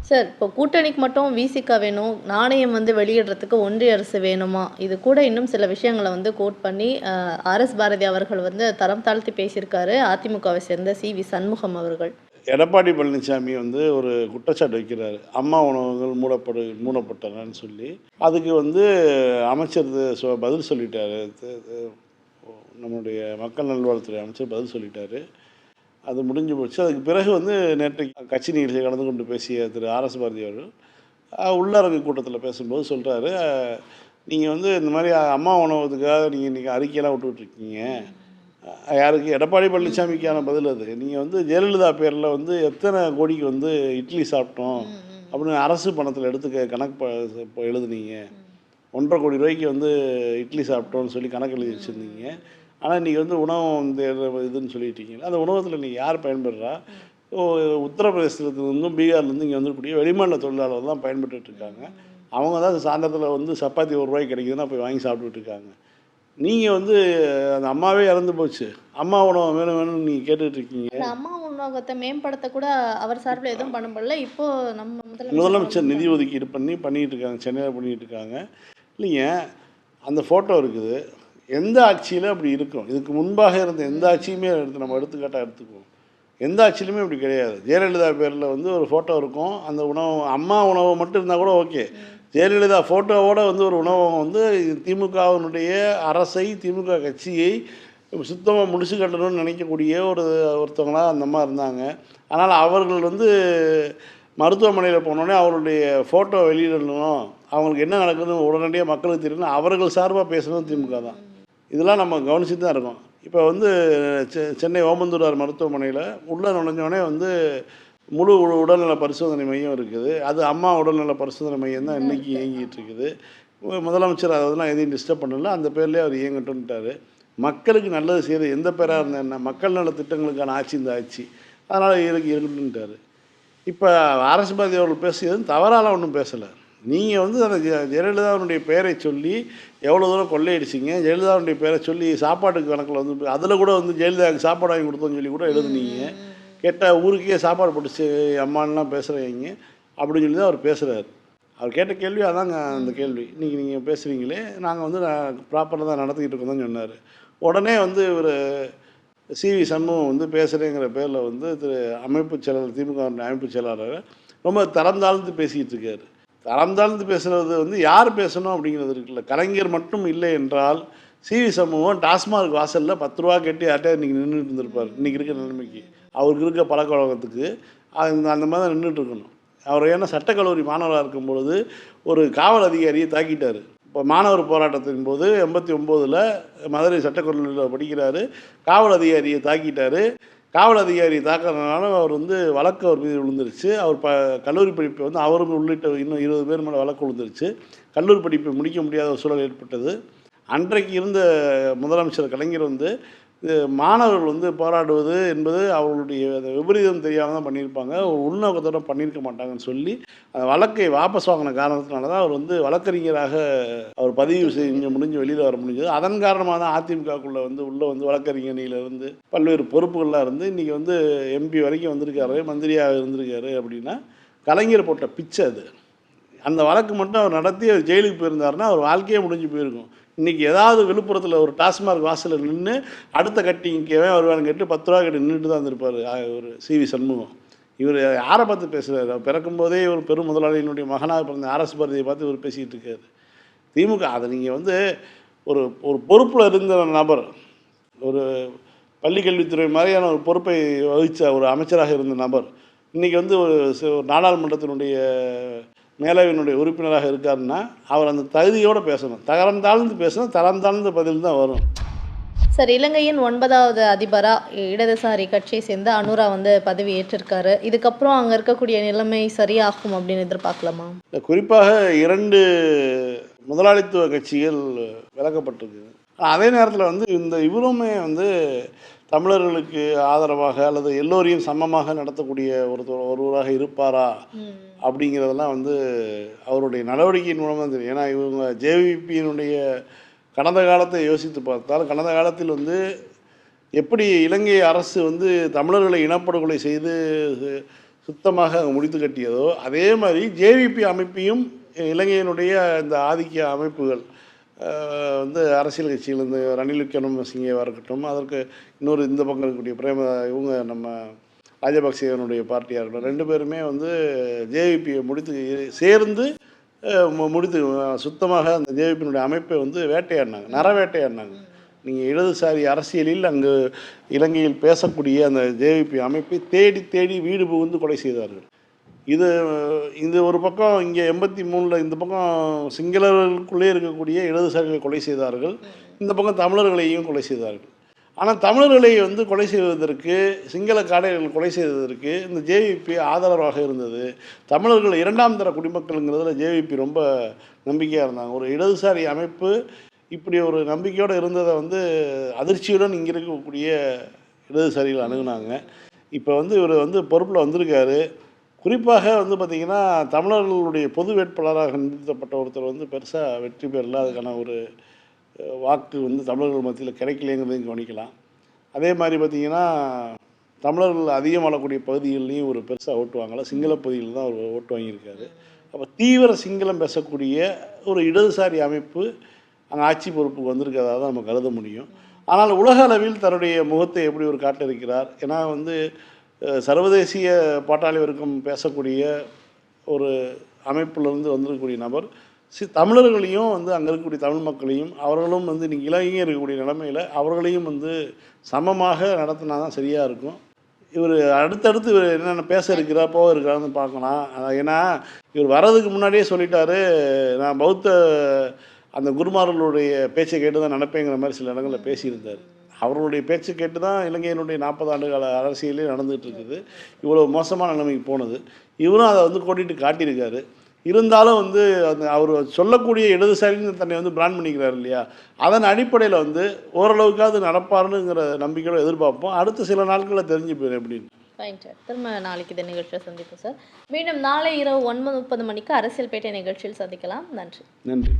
சார் இப்போ கூட்டணிக்கு மட்டும் விசிகா வேணும் நாணயம் வந்து வெளியிடுறதுக்கு ஒன்றிய அரசு வேணுமா? இது கூட இன்னும் சில விஷயங்களை வந்து கோட் பண்ணி ஆர்எஸ் பாரதி அவர்கள் வந்து தரம் தாழ்த்தி பேசியிருக்காரு. அதிமுகவை சேர்ந்த சி வி சண்முகம் அவர்கள். எடப்பாடி பழனிசாமி வந்து ஒரு குற்றச்சாட்டு வைக்கிறாரு. அம்மா உணவகங்கள் மூடப்படு மூடப்பட்டனன்னு சொல்லி. அதுக்கு வந்து அமைச்சர் பதில் சொல்லிட்டாரு. நம்முடைய மக்கள் நல்வாழ்வுத்துறை அமைச்சர் பதில் சொல்லிட்டாரு. அது முடிஞ்சு போச்சு. அதுக்கு பிறகு வந்து நேற்று கட்சி நிகழ்ச்சியில் கலந்து கொண்டு பேசிய திரு ஆர்எஸ் பாரதி அவர்கள் உள்ளரங்கு கூட்டத்தில் பேசும்போது சொல்கிறாரு நீங்கள் வந்து இந்த மாதிரி அம்மா உணவகத்துக்காக நீங்கள் இன்றைக்கி அறிக்கையெல்லாம் விட்டுட்ருக்கீங்க அஹ் யாருக்கு எடப்பாடி பழனிசாமிக்கான பதில் அது. நீங்கள் வந்து ஜெயலலிதா பேரில் வந்து எத்தனை கோடிக்கு வந்து இட்லி சாப்பிட்டோம் அப்படின்னு அரசு பணத்தில் எடுத்து க- கணக்கு எழுதுனீங்க. ஒன்றரை கோடி ரூபாய்க்கு வந்து இட்லி சாப்பிட்டோம்னு சொல்லி கணக்கு எழுதி வச்சுருந்தீங்க. ஆனால் இன்றைக்கி வந்து உணவு வந்து இதுன்னு சொல்லிட்டீங்க அந்த உணவகத்தில் நீங்கள் யார் பயன்படுறா? ஓ, உத்தரப்பிரதேசத்துலேருந்தும் பீகார்லேருந்து இங்கே வந்துக்கூடிய வெளிமாநில தொழிலாளர் தான் பயன்பட்டுட்டு இருக்காங்க. அவங்க தான் சாயந்தரத்தில் வந்து சப்பாத்தி ஒரு ரூபாய்க்கு கிடைக்குதுன்னா போய் வாங்கி சாப்பிட்டுட்டு இருக்காங்க. நீங்கள் வந்து அந்த அம்மாவே இறந்து போச்சு. அம்மா உணவு வேணும் வேணும்னு நீங்கள் கேட்டுட்டு இருக்கீங்க. அம்மா உணவகத்தை மேம்படுத்த கூட அவர் சார்பில் எதுவும் பண்ண முடியல. இப்போ நம்ம முதலமைச்சர் நிதி ஒதுக்கீடு பண்ணி பண்ணிகிட்டு இருக்காங்க சென்னையில் பண்ணிகிட்டு இருக்காங்க. இல்லைங்க அந்த ஃபோட்டோ இருக்குது. எந்த ஆட்சியில் அப்படி இருக்கும்? இதுக்கு முன்பாக இருந்த எந்த ஆட்சியுமே எடுத்து நம்ம எடுத்துக்காட்டாக எடுத்துக்குவோம். எந்த ஆட்சியிலுமே இப்படி கிடையாது. ஜெயலலிதா பேரில் வந்து ஒரு ஃபோட்டோ இருக்கும். அந்த உணவு அம்மா உணவு மட்டும் இருந்தால் கூட ஓகே ஜெயலலிதா ஃபோட்டோவோட வந்து ஒரு உணவகம் வந்து திமுகவினுடைய அரசை திமுக கட்சியை சுத்தமாக முடிச்சு கட்டணும்னு நினைக்கக்கூடிய ஒரு ஒருத்தவங்களாக அந்த அம்மா இருந்தாங்க. ஆனால் அவர்கள் வந்து மருத்துவமனையில் போனோடனே அவருடைய ஃபோட்டோ வெளியிடணும். அவங்களுக்கு என்ன நடக்குதுன்னு உடனடியாக மக்களுக்கு தெரியணும். அவர்கள் சார்பாக பேசணும் திமுக தான். இதெல்லாம் நம்ம கவனிச்சுட்டு தான் இருக்கோம். இப்போ வந்து செ- சென்னை ஓமந்தூரார் மருத்துவமனையில் உள்ளே நுழைஞ்சோடனே வந்து முழு உடல்நல பரிசோதனை மையம் இருக்குது. அது அம்மா உடல்நல பரிசோதனை மையம் தான் இன்றைக்கி இயங்கிட்டு இருக்குது முதலமைச்சர் அதெல்லாம் எதையும் டிஸ்டர்ப் பண்ணல. அந்த பேர்லேயே அவர் இயங்கட்டும்ட்டார். மக்களுக்கு நல்லது செய்கிறது எந்த பேராக இருந்தால் என்ன? மக்கள் நல திட்டங்களுக்கான ஆட்சி இந்த ஆட்சி. அதனால் இருக்கு இருக்கட்டும்ட்டார் இப்போ அரசு பாதி அவர்கள் பேசியதும் தவறால ஒன்றும் பேசலை. நீங்கள் வந்து அந்த ஜெ- ஜெயலலிதாவுடைய பெயரை சொல்லி எவ்வளோ தூரம் கொள்ளையடிச்சிங்க? ஜெயலலிதாவுடைய பெயரை சொல்லி சாப்பாட்டுக்கு கணக்கில் வந்து அதில் கூட வந்து ஜெயலலிதாவுக்கு சாப்பாடு வாங்கி கொடுத்தோன்னு சொல்லி கூட எழுதுனீங்க. கேட்டால் ஊருக்கே சாப்பாடு போட்டுச்சு அம்மான்லாம் பேசுகிறீங்க அப்படின்னு சொல்லி தான் அவர் பேசுகிறாரு அவர் கேட்ட கேள்வி அதாங்க அந்த கேள்வி. இன்றைக்கி நீங்கள் பேசுகிறீங்களே நாங்கள் வந்து ப்ராப்பராக தான் நடத்திக்கிட்டு இருக்கோம் தான் சொன்னார். உடனே வந்து இவர் சிவி சண்முகம் வந்து பேசுகிறேங்கிற பேரில் வந்து திரு அமைப்பு செயலாளர் திமுக அமைப்பு செயலாளர் ரொம்ப தரம் தாழ்ந்து பேசிக்கிட்டு இருக்காரு. தரம் தாழ்ந்து பேசுகிறது வந்து யார் பேசணும் அப்படிங்கிறது இருக்குல்ல. கலைஞர் மட்டும் இல்லை என்றால் சிவி சமூகம் டாஸ்மாக் வாசலில் பத்து ரூபா கட்டி யார்ட்டே இன்றைக்கி நின்றுட்டு இருந்திருப்பார். இன்றைக்கி இருக்கிற நிலைமைக்கு. அவருக்கு இருக்க பழக்க வழக்கத்துக்கு அந்த அந்த மாதிரி தான் நின்றுட்டு இருக்கணும் அவர் ஏன்னா சட்டக்கல்லூரி மாணவராக இருக்கும் பொழுது ஒரு காவல் அதிகாரியை தாக்கிட்டார். இப்போ மாணவர் போராட்டத்தின் போது எண்பத்தி ஒம்போதில் மதுரை சட்டக்கல்லூரியில் படிக்கிறாரு. காவல் அதிகாரியை தாக்கிட்டார். காவல் அதிகாரி தாக்குறதுனால அவர் வந்து வழக்கு அவர் மீது விழுந்துருச்சு. அவர் ப கல்லூரி படிப்பை வந்து அவரும் உள்ளிட்ட இன்னும் இருபது பேர் மேலே வழக்கு விழுந்துருச்சு. கல்லூரி படிப்பை முடிக்க முடியாத ஒரு சூழல் ஏற்பட்டது. அன்றைக்கு இருந்த முதலமைச்சர் கலைஞர் வந்து மாணவர்கள் வந்து போராடுவது என்பது அவர்களுடைய விபரீதம் தெரியாமல் தான் பண்ணியிருப்பாங்க. ஒரு உள்நோக்கத்தோட பண்ணியிருக்க மாட்டாங்கன்னு சொல்லி அந்த வழக்கை வாபஸ் வாங்கின காரணத்தினால தான் அவர் வந்து வழக்கறிஞராக அவர் பதிவு செஞ்சு முடிஞ்சு வெளியில் வர முடிஞ்சது. அதன் காரணமாக தான் அதிமுகக்குள்ளே வந்து உள்ளே வந்து வழக்கறிஞர் இருந்து பல்வேறு பொறுப்புகள்லாம் இருந்து இன்றைக்கி வந்து எம்பி வரைக்கும் வந்திருக்காரு மந்திரியாக இருந்திருக்காரு அப்படின்னா கலைஞர் போட்ட பிச்சை அது. அந்த வழக்கு மட்டும் அவர் நடத்தி அவர் ஜெயிலுக்கு போயிருந்தாருன்னா அவர் வாழ்க்கையே முடிஞ்சு போயிருக்கும். இன்றைக்கி ஏதாவது விழுப்புரத்தில் ஒரு டாஸ்மார்க் வாசலில் நின்று அடுத்த கட்டிங்கவே வருவான்னு கேட்டு பத்து ரூபா கட்டி நின்றுட்டு தான் இருந்திருப்பார் ஒரு சிவி சண்முகம். இவர் யாரை பார்த்து பேசுகிறார் அவர் பிறக்கும்போதே இவர் பெரும் முதலாளியினுடைய மகனாக பிறந்த ஆர்எஸ் பாரதியை பார்த்து இவர் பேசிகிட்டு இருக்காரு. திமுக அதை நீங்கள் வந்து ஒரு ஒரு பொறுப்பில் இருந்த நபர் ஒரு பள்ளிக்கல்வித்துறை மாதிரியான ஒரு பொறுப்பை வகித்த ஒரு அமைச்சராக இருந்த நபர் இன்றைக்கி வந்து ஒரு ஒரு நாடாளுமன்றத்தினுடைய மேலவையினுடைய உறுப்பினராக இருக்காருன்னா அவர் அந்த தகுதியோடு பேசணும். தரம் தாழ்ந்து பேசணும் தரம் தாழ்ந்த பதில் தான் வரும். சார் இலங்கையின் ஒன்பதாவது அதிபராக இடதுசாரி கட்சியை சேர்ந்த அனுரா வந்து பதவி ஏற்றிருக்காரு. இதுக்கப்புறம் அங்கே இருக்கக்கூடிய நிலைமை சரியாகும் அப்படின்னு எதிர்பார்க்கலாமா? குறிப்பாக இரண்டு முதலாளித்துவ கட்சிகள் விலக்கப்பட்டிருக்கு. ஆனா, அதே நேரத்தில் வந்து இந்த இவருமே வந்து தமிழர்களுக்கு ஆதரவாக அல்லது எல்லோரையும் சமமாக நடத்தக்கூடிய ஒருத்தர் ஒருவராக இருப்பாரா? அப்படிங்கிறதெல்லாம் வந்து அவருடைய நடவடிக்கையின் மூலமாக தெரியும். ஏன்னா இவங்க ஜேவிபியினுடைய கடந்த காலத்தை யோசித்து பார்த்தால் கடந்த காலத்தில் வந்து எப்படி இலங்கை அரசு வந்து தமிழர்களை இனப்படுகொலை செய்து சு- சுத்தமாக முடித்து கட்டியதோ அதே மாதிரி ஜேவிபி அமைப்பையும் இலங்கையினுடைய இந்த ஆதிக்க அமைப்புகள் வந்து அரசியல் கட்சிகள் இந்த ரணில் விக்ரமசிங்கேவாக இருக்கட்டும் அதற்கு இன்னொரு இந்த பக்கம் இருக்கக்கூடிய பிரேம இவங்க நம்ம ராஜபக்சேவனுடைய பார்ட்டியாக இருக்கட்டும் ரெண்டு பேருமே வந்து ஜேவிபியை முடித்து சேர்ந்து முடித்து சுத்தமாக அந்த ஜேவிபியினுடைய அமைப்பை வந்து வேட்டையாடினாங்க. நர வேட்டையாடினாங்க. நீங்கள் இடதுசாரி அரசியலில் அங்கு இலங்கையில் பேசக்கூடிய அந்த ஜேவிபி அமைப்பை தேடி தேடி வீடு புகுந்து கொலை செய்தார்கள். இது இது ஒரு பக்கம் இங்கே எண்பத்தி மூணில் இந்த பக்கம் சிங்களர்களுக்குள்ளே இருக்கக்கூடிய இடதுசாரிகளை கொலை செய்தார்கள். இந்த பக்கம் தமிழர்களையும் கொலை செய்தார்கள். ஆனால் தமிழர்களை வந்து கொலை செய்வதற்கு சிங்கள காடைகள் கொலை செய்வதற்கு இந்த ஜேவிபி ஆதரவாக இருந்தது. தமிழர்கள் இரண்டாம் தர குடிமக்கள்ங்கிறதுல ஜேவிபி ரொம்ப நம்பிக்கையாக இருந்தாங்க. ஒரு இடதுசாரி அமைப்பு இப்படி ஒரு நம்பிக்கையோடு இருந்ததை வந்து அதிர்ச்சியுடன் இங்கே இருக்கக்கூடிய இடதுசாரிகள் அணுகுனாங்க. இப்போ வந்து இவர் வந்து பொறுப்பில் வந்திருக்காரு. குறிப்பாக வந்து பார்த்திங்கன்னா தமிழர்களுடைய பொது வேட்பாளராக நிறுத்தப்பட்ட ஒருத்தர் வந்து பெருசாக வெற்றி பெறல. அதுக்கான ஒரு வாக்கு வந்து தமிழர்கள் மத்தியில் கிடைக்கலைங்கிறதையும் கவனிக்கலாம். அதே மாதிரி பார்த்திங்கன்னா தமிழர்கள் அதிகம் வாழக்கூடிய பகுதிகள்லையும் ஒரு பெருசாக ஓட்டு வாங்கலாம் சிங்கள பகுதியில் தான் அவர் ஓட்டு வாங்கியிருக்காரு. அப்போ தீவிர சிங்களம் பேசக்கூடிய ஒரு இடதுசாரி அமைப்பு அங்கே ஆட்சி பொறுப்புக்கு வந்திருக்கிறதா தான் நம்ம கருத முடியும். ஆனால் உலக அளவில் தன்னுடைய முகத்தை எப்படி ஒரு காட்டியிருக்கிறார் ஏன்னா வந்து சர்வதேசிய பாட்டாளி வர்க்கம் பேசக்கூடிய ஒரு அமைப்பிலிருந்து வந்திருக்கக்கூடிய நபர் சி தமிழர்களையும் வந்து அங்கே இருக்கக்கூடிய தமிழ் மக்களையும் அவர்களும் வந்து இன்றைக்கி இலங்கையும் இருக்கக்கூடிய நிலைமையில் அவர்களையும் வந்து சமமாக நடத்தினா தான் சரியாக இருக்கும். இவர் அடுத்தடுத்து இவர் என்னென்ன பேச இருக்கிறா போக இருக்கிறான்னு பார்க்கலாம் ஏன்னா இவர் வர்றதுக்கு முன்னாடியே சொல்லிட்டாரு நான் பௌத்த அந்த குருமார்களுடைய பேச்சை கேட்டு தான் நடப்பேங்கிற மாதிரி சில இடங்களில் பேசியிருந்தார். அவர்களுடைய பேச்சு கேட்டு தான் இலங்கையினுடைய நாற்பது ஆண்டு கால அரசியலே நடந்துகிட்டு இருக்குது. இவ்வளோ மோசமான நிலைமைக்கு போனது. இவரும் அதை வந்து கொட்டிட்டு காட்டியிருக்காரு. இருந்தாலும் வந்து அந்த அவர் சொல்லக்கூடிய இடதுசாரின்னு தன்னை வந்து பிராண்ட் பண்ணிக்கிறார் இல்லையா? அதன் அடிப்படையில் வந்து ஓரளவுக்காவது நடப்பாருங்கிற நம்பிக்கையோட எதிர்பார்ப்போம். அடுத்த சில நாட்களில் தெரிஞ்சு போயிடும் எப்படின்னு. ஃபைன் சார் திரும்ப நாளைக்கு இந்த நிகழ்ச்சியை சந்திப்போம் சார் மீண்டும் நாளை இரவு ஒன்பது முப்பது மணிக்கு அரசியல் பேட்டை நிகழ்ச்சியில் சந்திக்கலாம். நன்றி. நன்றி.